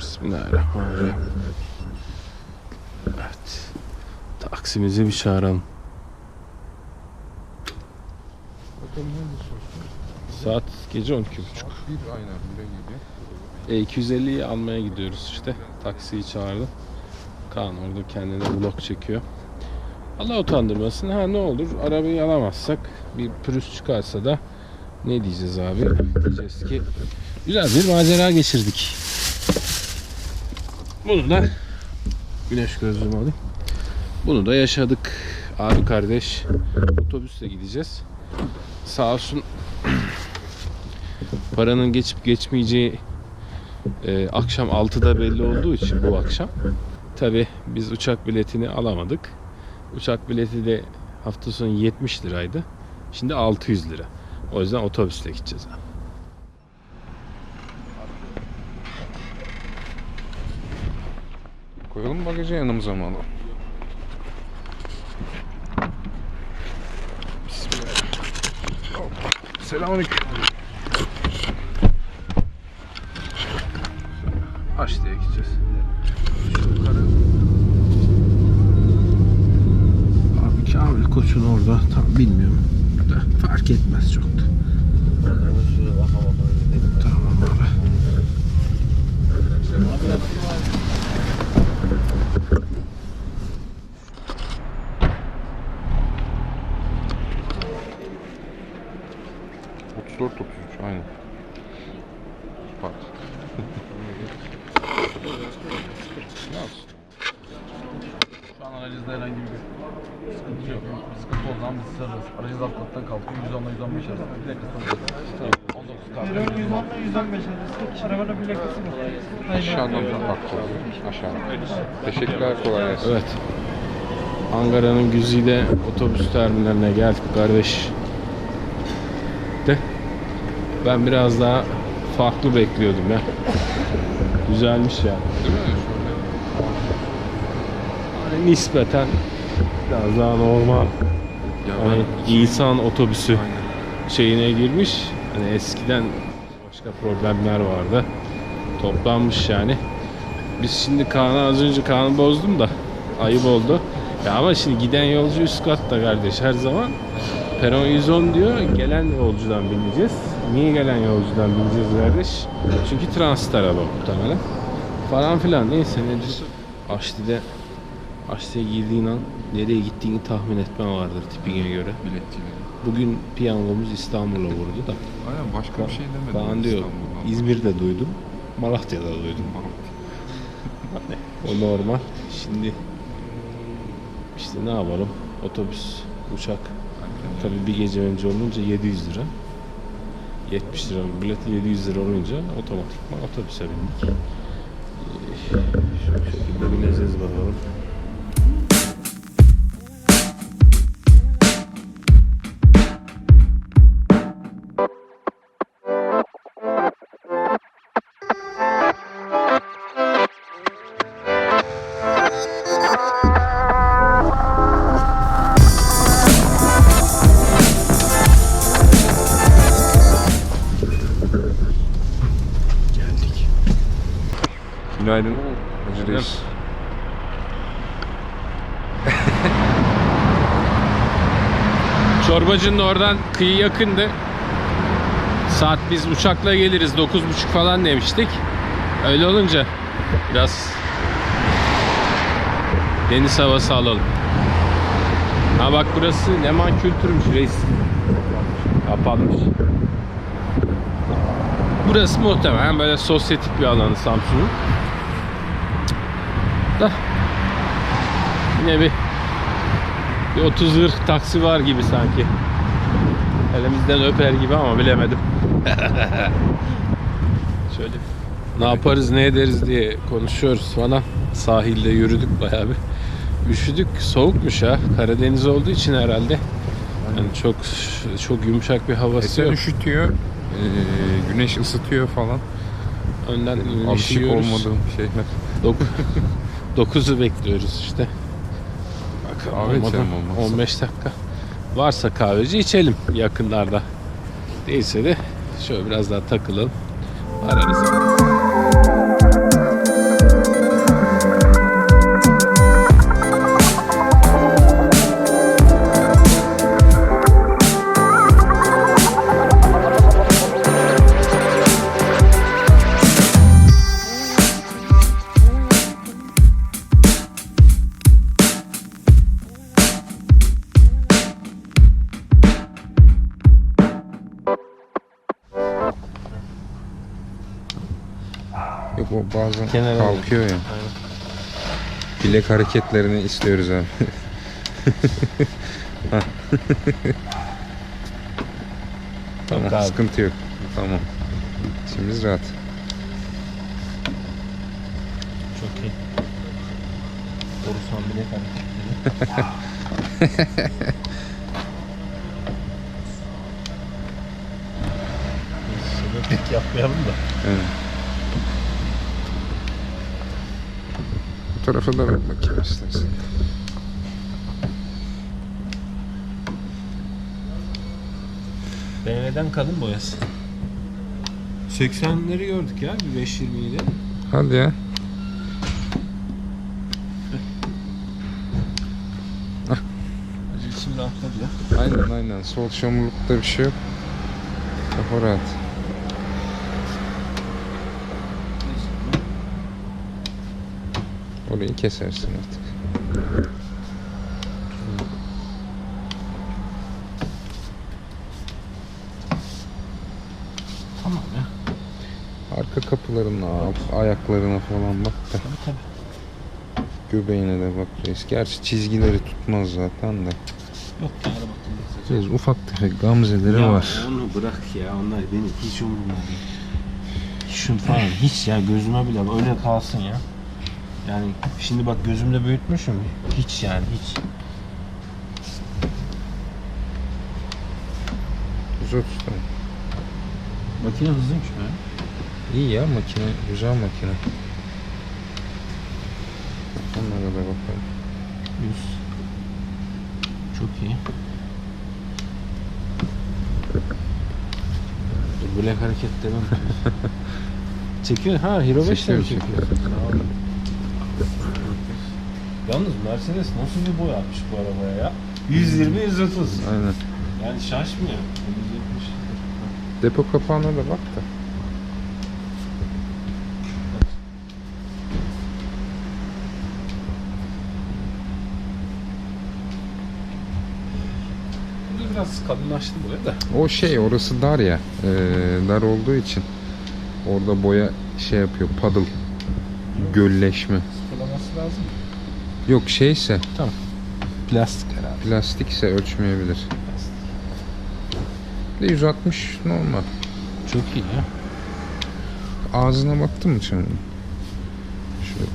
Bismillahirrahmanirrahim. Evet. Taksimizi bir çağıralım. Saat gece 12.30. Bir aynen bire gibi. E250'yi almaya gidiyoruz işte. Taksiyi çağırdım. Kaan orada kendine vlog çekiyor. Allah utandırmasın. Ha ne olur arabayı alamazsak bir pürüz çıkarsa da ne diyeceğiz abi? Diyeceğiz ki güzel bir macera geçirdik. Bunu da güneş gözlüğümü alayım. Bunu da yaşadık. Abi kardeş otobüsle gideceğiz. Sağ olsun paranın geçip geçmeyeceği e, akşam 6'da belli olduğu için bu akşam tabi biz uçak biletini alamadık. Uçak bileti de hafta sonu 70 liraydı. Şimdi 600 lira. O yüzden otobüsle gideceğiz abi. Koyalım bagajı yanımıza mı alalım? Bismillah. Selamünaleyküm. Haçlı'ya gideceğiz. Abi Kamil Koç'un orada tam bilmiyorum. Da fark etmez çok da. Tamam abi. Otuz dört, otuz üç, aynen. Bak. ne yapsın? Şu an aracınızda herhangi bir sıkıntı yok. Sıkıntı olduğu zaman biz sararız. Aracınız alt kattan kalkıyor. 110'la 115 arası. Bir dakika sonra. 19 kalkıyor. 110'la 115 arası. Arabanın plakası mı? Aşağıdan bakacağız. Aşağıdan. Teşekkürler, kolay gelsin. Evet. Ankara'nın Güzide otobüs terminaline geldik kardeş. De ben biraz daha farklı bekliyordum ya. Güzelmiş ya. Değil mi? Nispeten biraz daha normal. Ya Hani insan otobüsü Aynen. şeyine girmiş. Hani eskiden başka problemler vardı. Toplanmış yani. Biz şimdi Kaan'a az önce Kaan'ı bozdum da ayıp oldu. Ya ama şimdi giden yolcu üst katta kardeş her zaman. Peron 110 diyor. Gelen yolcudan bineceğiz. Niye gelen yolcudan bineceğiz kardeş? Çünkü transit araba muhtemelen. Falan filan. Neyse nedir? Aşti'de Aşti'ye girdiğin an nereye gittiğini tahmin etme vardır tipine göre. Biletçileri. Bugün piyangomuz İstanbul'a vurdu da. Aynen başka bir şey demedim. Kaan diyor. İzmir'de duydum. Malatya'da duydum. Hani o normal. Şimdi işte ne yapalım? Otobüs, uçak. Tabii bir gece önce olunca 700 lira. 70 lira bileti 700 lira olunca otomatikman otobüse bindik. Ee, Şu şekilde bineceğiz bakalım. Günaydın. Hacı Reis. Çorbacının oradan kıyı yakındı. Saat biz uçakla geliriz 9.30 falan demiştik. Öyle olunca biraz deniz havası alalım. Ha bak burası Leman Kültürmüş reis. Kapanmış. Burası muhtemelen böyle sosyetik bir alanı Samsun'un. Da yine bir bir 30 40 taksi var gibi sanki. Elimizden öper gibi ama bilemedim. Şöyle ne yaparız ne ederiz diye konuşuyoruz falan. Sahilde yürüdük bayağı bir. Üşüdük. Soğukmuş ha. Karadeniz olduğu için herhalde. Yani çok çok yumuşak bir havası Esen yok. üşütüyor. Ee, güneş ısıtıyor falan. Önden Alışık üşüyoruz. olmadığım şeyler. Dok- 9'u bekliyoruz işte. Bakalım Kahve içelim olmazsa. 15 dakika. Varsa kahveci içelim yakınlarda. Değilse de şöyle biraz daha takılalım. Ararız. Yok o bazen Kenara kalkıyor ya. Aynen. Bilek hareketlerini istiyoruz abi. Tamam Yok abi. sıkıntı yok. Tamam. İçimiz rahat. Çok iyi. Borusan bile hareketleri. Şunu pek yapmayalım da. Evet. Da bak bakayım istersen. BMW'den kadın boyası. 80'leri gördük ya bir 520'yi de. Hadi ya. İçim rahatladı ya. Aynen aynen. Sol çamurlukta bir şey yok. Kafa rahat. Orayı kesersin artık. Tamam ya. Arka kapılarına, ayaklarına falan bak da. Tabii tabii. Göbeğine de bak reis. Gerçi çizgileri tutmaz zaten de. Yok ya araba Reis ufak tefek gamzeleri ya var. onu bırak ya onlar beni hiç umurumda değil. Şun falan hiç ya gözüme bile öyle kalsın ya. Yani şimdi bak gözümde büyütmüşüm. Hiç yani hiç. 130 tane. Makine hızlıymış be. İyi ya makine. Güzel makine. Onlara da bakalım. 100. Çok iyi. Black hareket demem. çekiyor ha Hero 5 de mi Çekiyor, çekiyor? çekiyor. Sağ ol. Yalnız Mercedes nasıl bir boy atmış bu arabaya ya? 120 130. Aynen. Yani şaşmıyor. 170. Depo kapağına da bak da. Bu biraz kalınlaştı buraya da. O şey orası dar ya. Ee, dar olduğu için. Orada boya şey yapıyor. Paddle. Gölleşme. Sıkılaması lazım. Yok şeyse Plastik herhalde. plastikse ölçmeyebilir. De 160 normal. Çok iyi ya. Ağzına baktın mı canım? Şöyle.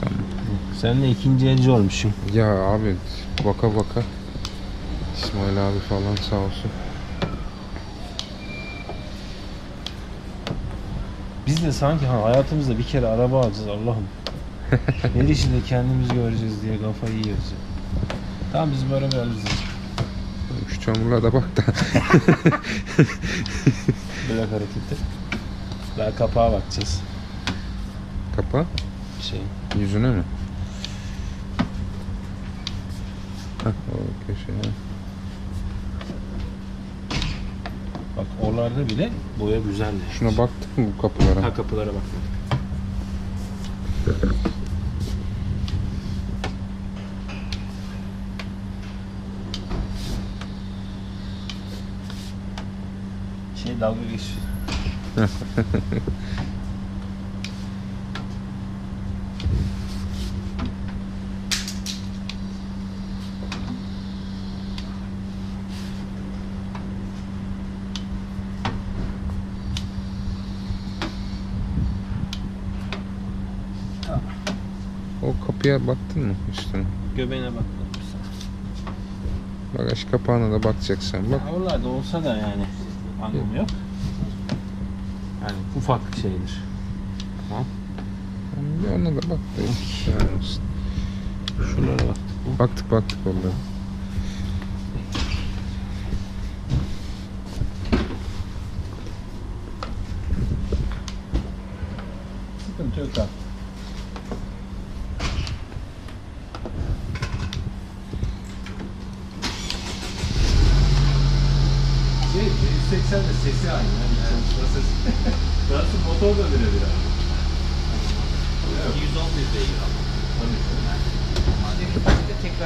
Tamam. Sen de ikinci elci olmuşsun. Ya abi baka baka İsmail abi falan sağ olsun. Biz de sanki ha, hayatımızda bir kere araba alacağız Allah'ım. Her işi de kendimiz göreceğiz diye kafayı yiyoruz. Tamam biz bu arabayı alırız. Şu çamurlara da bak da. Böyle hareketi. Daha kapağa bakacağız. Kapa. Şey. Yüzüne mi? Hah o köşeye. Bak oralarda bile boya güzeldi. Şuna baktık mı bu kapılara? Ha kapılara bak. Dalga geçiyor. O kapıya baktın mı üstüne? Göbeğine bakmadım Bagaj kapağına da bakacaksın. Bak Ya oralarda olsa da yani anlamı yok. Yani ufak şeydir. bir ona da bak da. Yani olsun. Şuralara bak. Baktık baktık onlara. Sıkıntı yok abi.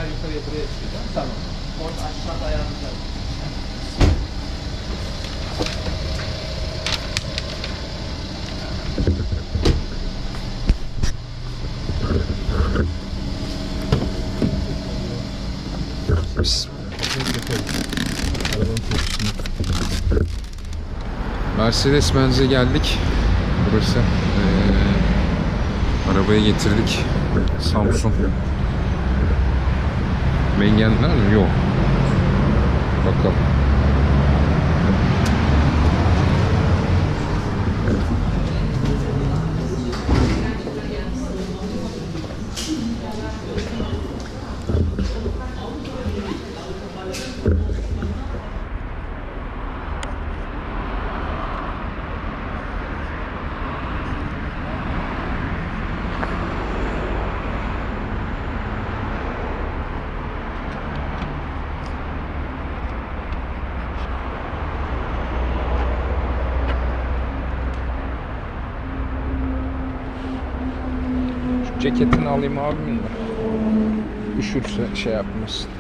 tekrar yukarıya buraya çıkacağım. Tamam. Orada aşağı ayağınıza. Mercedes benze geldik. Burası. Ee, arabayı getirdik. Samsun. Mengenler mi? Yok. Bakalım. Ceketini alayım abimin de. Üşürse şey yapmasın.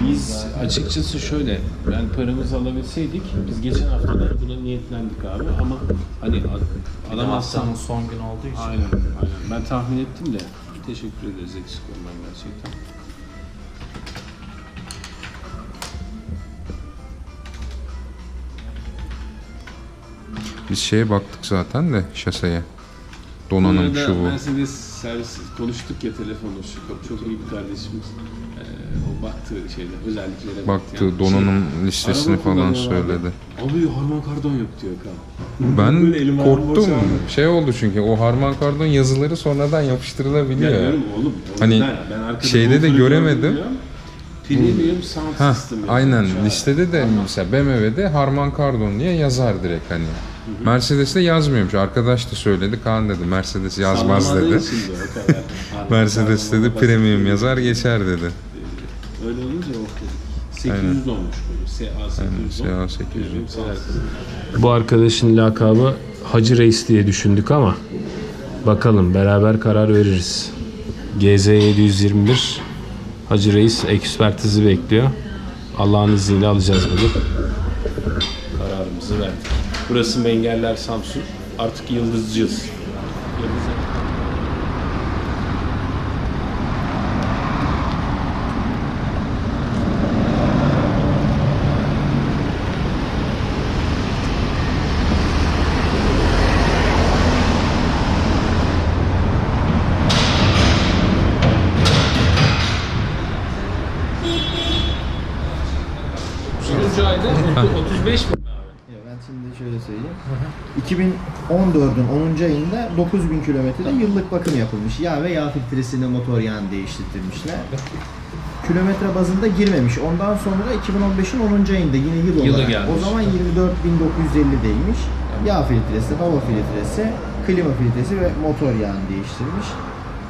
Biz açıkçası şöyle, ben paramızı alabilseydik, biz geçen hafta da buna niyetlendik abi ama hani alamazsam... haftanın son günü olduğu için. Aynen, aynen. Ben tahmin ettim de teşekkür ederiz eksik olman gerçekten. Biz şeye baktık zaten de şaseye. Donanım şu bu. Mercedes servis konuştuk ya telefonla şu çok, çok iyi bir kardeşimiz. O baktı şeyde özelliklere Baktı Yani donanım şey, listesini araba falan kullanıyorlar abi. söyledi. Abi harman kardon yok diyor kan. Ben Böyle elim ayağım korktum. boşaldı. Şey oldu çünkü o harman kardon yazıları sonradan Ya yapıştırılabiliyor. diyorum oğlum. o Hani yüzden ben arkada şeyde de Bluetooth'u göremedim. gördüm. Premium sound Hah, system. aynen an. listede de mesela BMW'de Harman Kardon diye yazar direkt hani. Mercedes'te yazmıyormuş. Arkadaş da söyledi. Kaan dedi Mercedes yazmaz Sallamadığı dedi. için de o kadar. Harman Mercedes'te de kardonla premium yazar geçer dedi. Öyle olunca okey. 800 olmuş bu. SA 800 SA 800. Premium sound system. Bu arkadaşın lakabı Hacı Reis diye düşündük ama bakalım beraber karar veririz. GZ 721 Hacı Reis ekspertizi bekliyor. Allah'ın izniyle alacağız bunu. Kararımızı verdik. Burası Mengeller Samsun. Artık yıldızcıyız. Yıldız- Üçüncü ayda 35 mi? Ya Ben söyleyeyim. 2014'ün 10. ayında 9000 kilometrede yıllık bakım yapılmış. Yağ ve yağ filtresinde motor yağını değiştirmişler. Kilometre bazında girmemiş. Ondan sonra 2015'in 10. ayında yine yıl Yılı olarak. gelmiş. O zaman 24.950'deymiş. Yağ filtresi, hava filtresi, klima filtresi ve motor yağını değiştirmiş.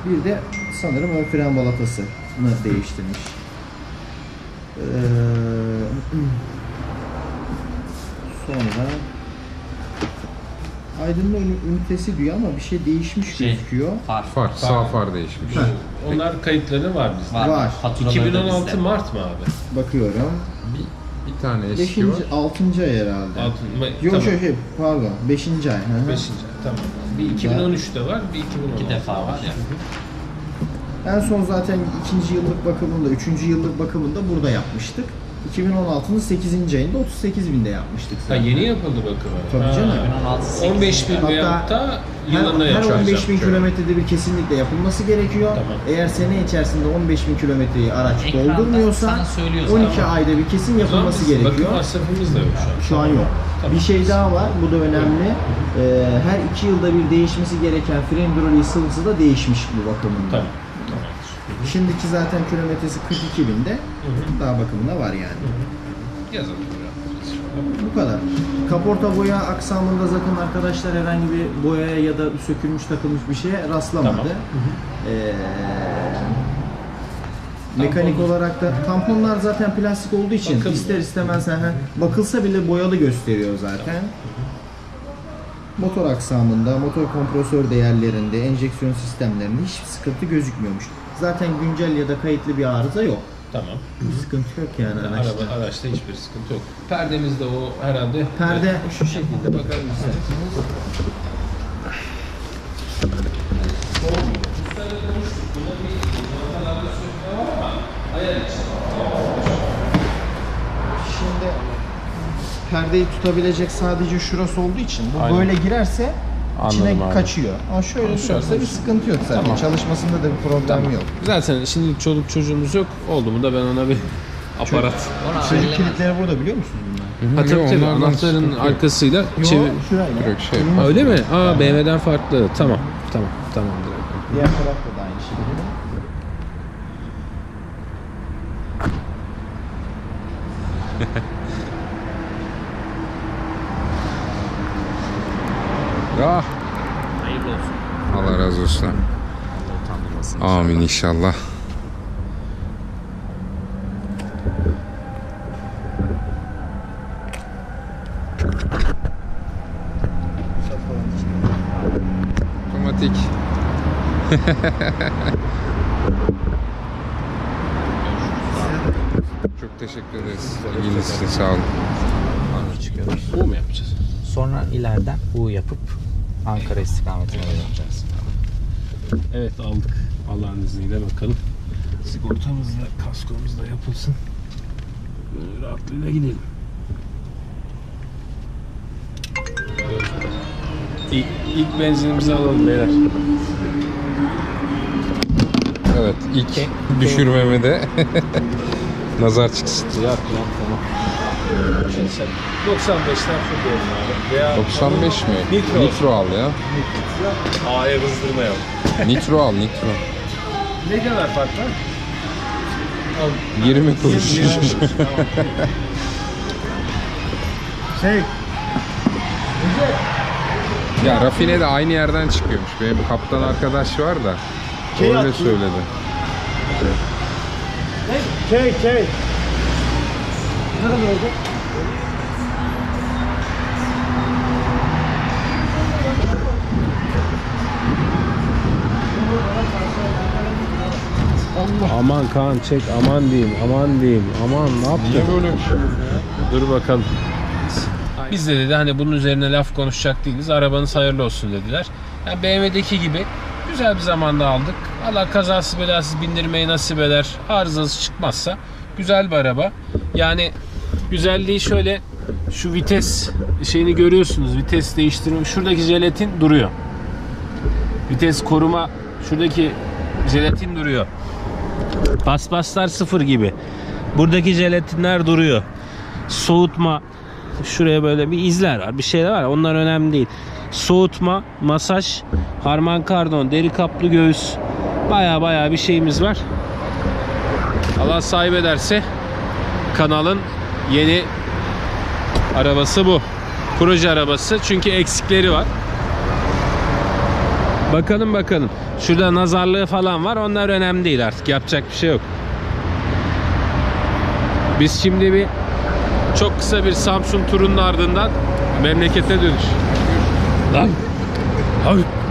Bir de sanırım ön fren balatasını değiştirmiş. Ee, Sonra ünü- ünitesi diyor ama bir şey değişmiş Şey, gözüküyor. Far. Far, sağ far değişmiş. Onlar kayıtları var bizde. Var. Var. Faturaları da 2016 bizde. Mart mı abi? Bakıyorum. Bir, bir tane eski 5. var. 6. ay herhalde. Altın, ma- Yok tamam. şey şey pardon 5. ay. hı hı. Beşinci, tamam. Bir 2013'te var, bir 2016'da İki defa var ya. En son zaten ikinci yıllık bakımında, üçüncü yıllık bakımında burada yapmıştık. 2016'nın 8. ayında 38 binde yapmıştık Ha zaten. yeni yapıldı bakım. Tabii Ha. canım. 2016 8. 15 bin Hatta veyahut da Her, yılında her yapacağız. 15 bin kilometrede bir kesinlikle yapılması gerekiyor. Tamam. Eğer sene içerisinde 15 bin kilometreyi araç Ekranda doldurmuyorsa sana söylüyor 12 zaten. ayda bir kesin yapılması biz gerekiyor. Bakım masrafımız da yok şu an. Şu an yok. Tamam. Bir şey daha var, bu da önemli. Ee, her iki yılda bir değişmesi gereken fren hidroliği sıvısı da değişmiş bu bakımında. Tamam. Şimdiki zaten kilometresi 42 binde. Daha bakımında var yani. Yazalım. Bu kadar. Kaporta boya aksamında zaten arkadaşlar herhangi bir boyaya ya da sökülmüş takılmış bir şeye rastlamadı. Tamam. Ee, mekanik olarak da tamponlar zaten plastik olduğu için Bakın. ister istemez ha, bakılsa bile boyalı gösteriyor zaten. Motor aksamında, motor kompresör değerlerinde, enjeksiyon sistemlerinde hiçbir sıkıntı gözükmüyormuş. Zaten güncel ya da kayıtlı bir arıza yok. Tamam. Bir sıkıntı yok yani araçta. Araba, araçta hiçbir sıkıntı yok. Perdemizde o herhalde. Perde şu şekilde bakalım isterseniz. Şimdi perdeyi tutabilecek sadece şurası olduğu için bu Aynen. böyle girerse içine Anladım abi. kaçıyor. Ama şöyle durursa bir sıkıntı yok zaten. Tamam. Çalışmasında da bir problem yok. Zaten şimdi çoluk çocuğumuz yok. Oldu mu da ben ona bir aparat. Çocuk kilitleri burada biliyor musunuz bunlar? Ha tabii tabii anahtarın yok. arkasıyla çevir. şurayla. Şey Öyle mi? Aa BMW'den farklı. Tamam. Tamam. Tamam. direkt. Diğer tarafta da aynı şekilde. Ah, Hayırlı olsun. Allah razı olsun. Utandırmasın. Amin inşallah. Otomatik. Çok teşekkür ederiz. İlginiz için sağ olun. Bu mu yapacağız? Sonra ileriden U yapıp Ankara istikametine döneceğiz. Evet aldık. Allah'ın izniyle bakalım. Sigortamız da kaskomuz da yapılsın. Böyle rahatlığıyla gidelim. İlk, ilk benzinimizi alalım beyler. Evet ilk düşürmemi de nazar çıksın. Yap lan tamam. Sen 95'ten fırlayalım abi. Veya 95 mi? Nitro. Nitro al ya. A'ya kızdırmayalım. Nitro al nitro. Ne kadar fark var? 20 kuruş. Şey, ya rafine de aynı yerden çıkıyormuş. Benim kaptan arkadaş var da. Öyle söyledi. Key, key. Aman Kaan çek aman diyeyim aman diyeyim aman ne yaptın? Niye böyle bir şey Dur bakalım. Biz de dedi hani bunun üzerine laf konuşacak değiliz. Arabanız hayırlı olsun dediler. Yani BMW'deki gibi güzel bir zamanda aldık. Allah kazası belasız bindirmeyi nasip eder. Arızası çıkmazsa güzel bir araba. Yani güzelliği şöyle şu vites şeyini görüyorsunuz. Vites değiştirme. Şuradaki jelatin duruyor. Vites koruma şuradaki jelatin duruyor. Paspaslar sıfır gibi. Buradaki jelatinler duruyor. Soğutma şuraya böyle bir izler var. Bir şeyler var. Onlar önemli değil. Soğutma, masaj, harman kardon, deri kaplı göğüs. Baya baya bir şeyimiz var. Allah sahip ederse kanalın yeni arabası bu. Proje arabası. Çünkü eksikleri var. Bakalım bakalım. Şurada nazarlığı falan var. Onlar önemli değil artık. Yapacak bir şey yok. Biz şimdi bir çok kısa bir Samsun turunun ardından memlekete dönüş. Lan. Abi.